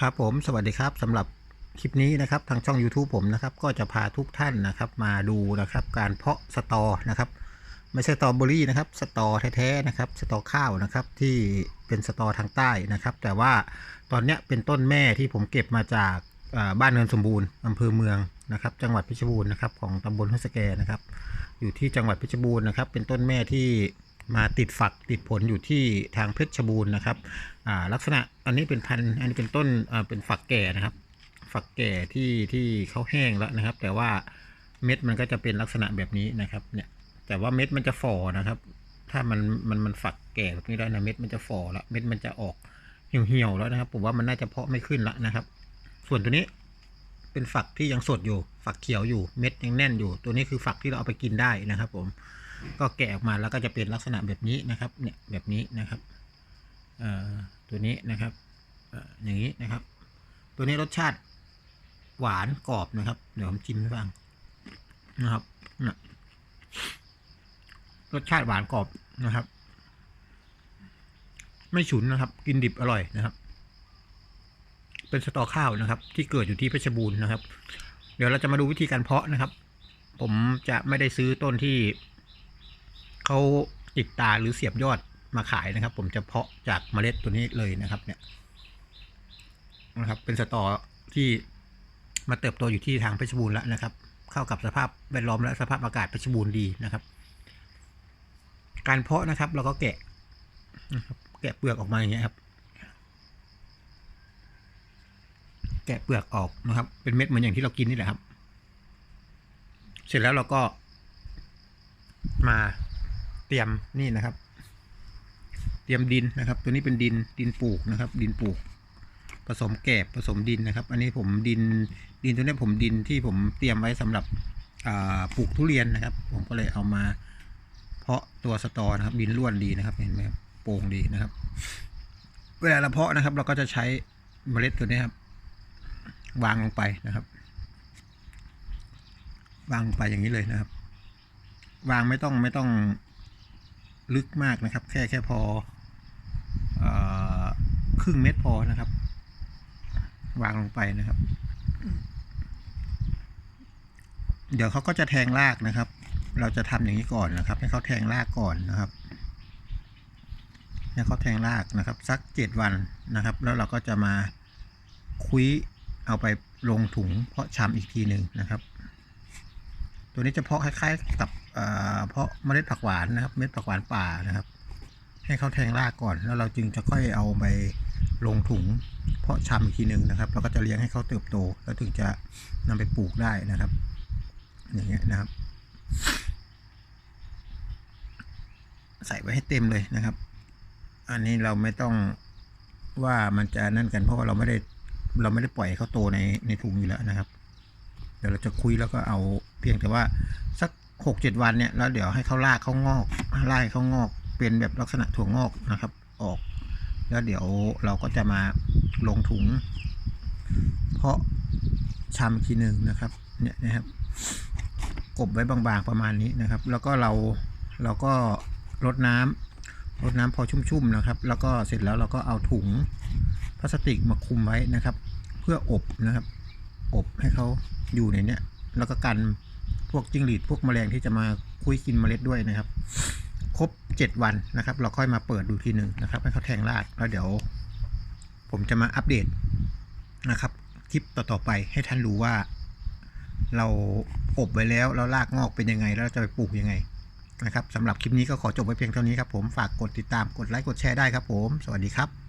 ครับผมสวัสดีครับสำหรับคลิปนี้นะครับทางช่อง YouTube ผมนะครับก็จะพาทุกท่านนะครับมาดูนะครับการเพาะสตอนะครับไม่ใช่สตรอเบอรี่นะครับสตอแท้ๆนะครับสตอข้าวนะครับที่เป็นสตอทางใต้นะครับ แต่ว่าตอนเนี้ยเป็นต้นแม่ที่ผมเก็บมาจากบ้านเนินสมบูรณ์อำเภอเมืองนะครับ จังหวัดเพชรบูรณ์นะครับของตำบลห้วยสแกนะครับ อยู่ที่จังหวัดเพชรบูรณ์นะครับ เป็นต้นแม่ที่ มาติดฝักติดผลอยู่ที่ทางเพชรบูรณ์นะครับลักษณะอันนี้เป็นพันธุ์อันนี้เป็นต้นเป็นฝักแก่นะครับ ฝักแก่ที่ที่เขาแห้งแล้วนะครับ แต่ว่าเม็ดมันก็จะเป็นลักษณะแบบนี้นะครับเนี่ยแต่ว่าเม็ดมันจะฝ่อนะครับ ถ้ามันมันมันฝักแก่แบบนี้แล้วนะเม็ดมันจะฝ่อแล้วเม็ดมันจะออกเหี่ยวๆแล้วนะครับผมว่ามันน่าจะเพาะไม่ขึ้นละนะครับ ส่วนตัวนี้เป็นฝักที่ยังสดอยู่ ฝักเขียวอยู่ เม็ดยังแน่นอยู่ ตัวนี้คือฝักที่เราเอาไปกินได้นะครับผม ก็แกะออกมาแล้วก็จะเป็นลักษณะแบบนี้นะครับ เนี่ยแบบนี้นะครับตัวนี้นะครับอย่างนี้นะครับ ตัวนี้รสชาติหวานกรอบนะครับ เดี๋ยวผมชิมให้ฟังนะครับรสชาติหวานกรอบนะครับ ไม่ฉุนนะครับ กินดิบอร่อยนะครับ เป็นสตอข้าวนะครับ ที่เกิดอยู่ที่เพชรบูรณ์นะครับ เดี๋ยวเราจะมาดูวิธีการเพาะนะครับ ผมจะไม่ได้ซื้อต้นที่ เขาติดตาหรือเสียบยอดมาขายนะครับ ผมจะเพาะจากเมล็ดตัวนี้เลยนะครับ เนี่ยนะครับ เป็นสตอที่มาเติบโตอยู่ที่ทางเพชรบูรณ์แล้วนะครับ เข้ากับสภาพแวดล้อมและสภาพอากาศเพชรบูรณ์ดีนะครับ การเพาะนะครับเราก็แกะนะครับแกะเปลือกออกมาอย่างเงี้ยครับ แกะเปลือกออกนะครับ เป็นเม็ดเหมือนอย่างที่เรากินนี่แหละครับ เสร็จแล้วเราก็มา เตรียมนี่นะครับ เตรียมดินนะครับ ตัวนี้เป็นดินดินปลูกนะครับ ดินปลูก ผสมแกบผสมดินนะครับ อันนี้ผมดินดินตัวนี้ผมดินที่ผมเตรียมไว้สำหรับปลูกทุเรียนนะครับ ผมก็เลยเอามา เพาะตัวสตอนะครับ ดินร่วนดีนะครับเห็นไหมครับโป่งดีนะครับ เวลาเราเพาะนะครับ เราก็จะใช้เมล็ดตัวนี้ครับ วางลงไปนะครับ วางลงไปอย่างนี้เลยนะครับ วางไม่ต้องไม่ต้อง ลึกมากนะครับ แค่แค่พออครึ่งเม็ดพอนะครับ วางลงไปนะครับ เดี๋ยวเขาก็จะแทงรากนะครับ เราจะทำอย่างนี้ก่อนนะครับ ให้เขาแทงรากก่อนนะครับให้เขาแทงรากนะครับ สักเจ็ดวันนะครับ แล้วเราก็จะมาคุยเอาไปลงถุงเพาะชำอีกทีหนึ่งนะครับ ตัวนี้จะเพาะคล้ายๆกับ เอ่อเพาะเมล็ดผักหวานนะครับ เม็ดผักหวานป่านะครับ ให้เขาแทงรากก่อน แล้วเราจึงจะค่อยเอาไปลงถุง เพาะชำอีกทีหนึ่งนะครับเราก็จะเลี้ยงให้เขาเติบโต แล้วถึงจะนำไปปลูกได้นะครับ อย่างเงี้ยนะครับ ใส่ไว้ให้เต็มเลยนะครับ อันนี้เราไม่ต้องว่ามันจะนั่นกันเพราะว่าเราไม่ได้เราไม่ได้ปล่อยเขาโตในในถุงอยู่แล้วนะครับ เดี๋ยวเราจะคุยแล้วก็เอาเพียงแต่ว่าสัก หกเจ็ดวันเนี่ยแล้วเดี๋ยวให้เขาลากเขางอกลากเขางอกเป็นแบบลักษณะถั่วงอกนะครับ ออก แล้วเดี๋ยวเราก็จะมาลงถุง เพาะชำอีกทีหนึ่งนะครับ เนี่ยนะครับกบไว้บางๆประมาณนี้นะครับ แล้วก็เราเราก็รดน้ำรดน้ำพอชุ่มๆนะครับ แล้วก็เสร็จแล้วเราก็เอาถุงพลาสติกมาคุมไว้นะครับ เพื่ออบนะครับ อบให้เขาอยู่ในเนี้ยแล้วก็กัน พวกจิ้งหรีดพวกแมลงที่จะมาคุยกินเมล็ดด้วยนะครับ ครบเจ็ดวันนะครับ เราค่อยมาเปิดดูทีหนึ่งนะครับ ให้เขาแทงรากแล้วเดี๋ยว ผมจะมาอัปเดตนะครับคลิปต่อๆไปให้ท่านรู้ว่า เราอบไว้แล้วแล้วรากงอกเป็นยังไง แล้วจะไปปลูกยังไงนะครับสำหรับคลิปนี้ก็ขอจบไว้เพียงเท่านี้ครับผมฝากกดติดตามกดไลค์กดแชร์ได้ครับผม สวัสดีครับ